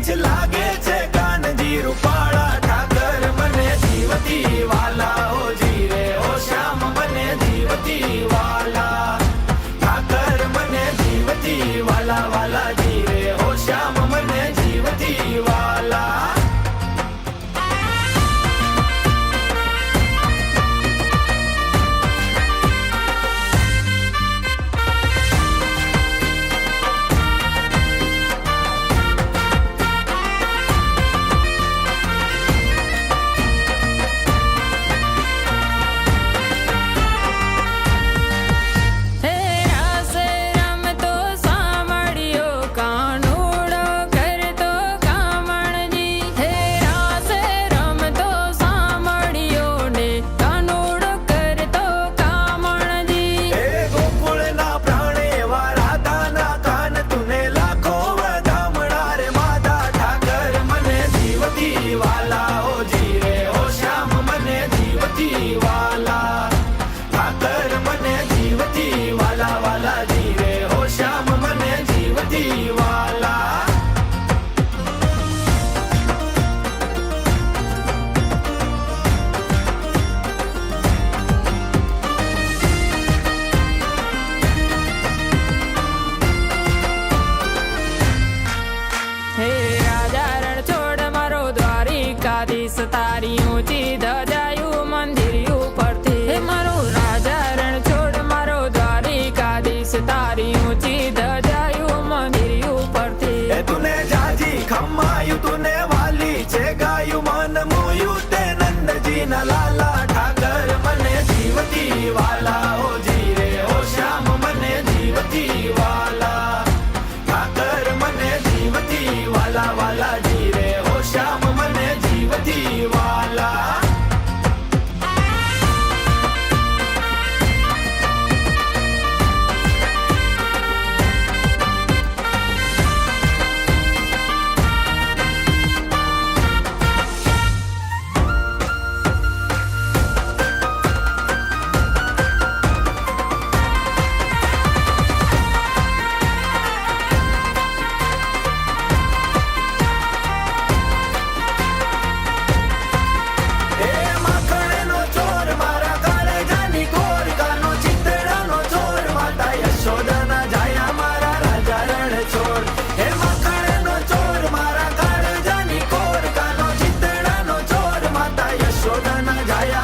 જ લાગે છે કાનજી રૂપાળા ઠાકર બને જીવતી વાલા ઓ જીરે ઓ શ્યામ બને જીવતી તારી ઊંચી ધજાયું મંદિર ઉપરથી હે મારો રાજા રણ છોડ મારો દ્વારિકાધીશ, તારી ઊંચી ધજાયું મંદિર ઉપરથી હે તુને જાજી, ખમાયું, તુને વાલી છે ગાયું, મન મોયું તે નંદજી ના લાલા. ઠાકર મને જીવતી વાલા ઓ જીરે ઓ શ્યામ મને જીવતી Jordan, Jaya.